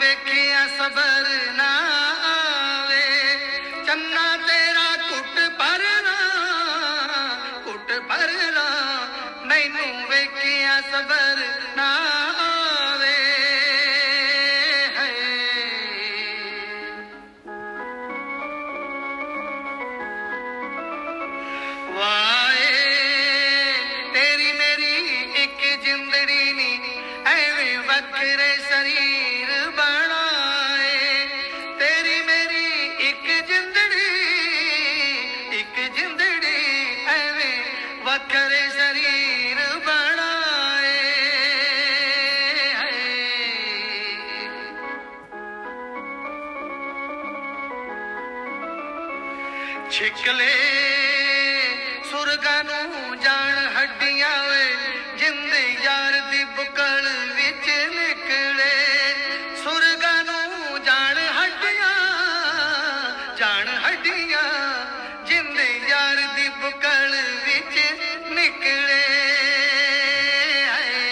ਵੇਖਿਆ ਸਬਰ ਨਾ ਆਵੇ। ਚੰਨਾ ਤੇਰਾ ਕੁੱਟ ਪਰਨਾ ਕੁੱਟ ਪਰਨਾ ਮੈਨੂੰ ਵੇਖਿਆ ਸਬਰ ਨਾ ਛਿਕਲੇ, ਸੁਰਗਾਂ ਨੂੰ ਜਾਣ ਹੱਡੀਆਂ ਵੇ, ਜਿੰਦੇ ਯਾਰ ਦੀ ਬੁਕਲ ਵਿੱਚ ਨਿਕਲੇ। ਸੁਰਗਾਂ ਨੂੰ ਜਾਣ ਹੱਡੀਆਂ ਜਾਣ ਹੱਡੀਆਂ, ਜਿੰਦੇ ਯਾਰ ਦੀ ਬੁਕਲ ਵਿੱਚ ਨਿਕਲੇ। ਹਾਏ।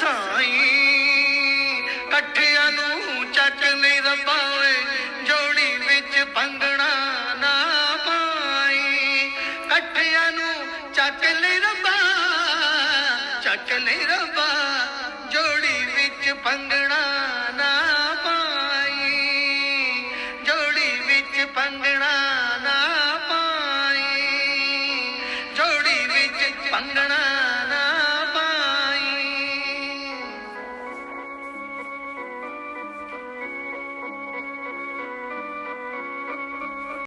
ਸਾਈਂ ਇਕੱਠਿਆਂ ਨੂੰ ਚੱਕ ਨਹੀਂ ਰਬਾਵੇ ਜੋੜੀ ਵਿੱਚ ਭੰਗਣਾ ਨਾ ਪਾਈ। ਇਕੱਠਿਆਂ ਨੂੰ ਚੱਕ ਲਈ ਰਬਾ ਚੱਕ ਨਹੀਂ ਰੱਬਾ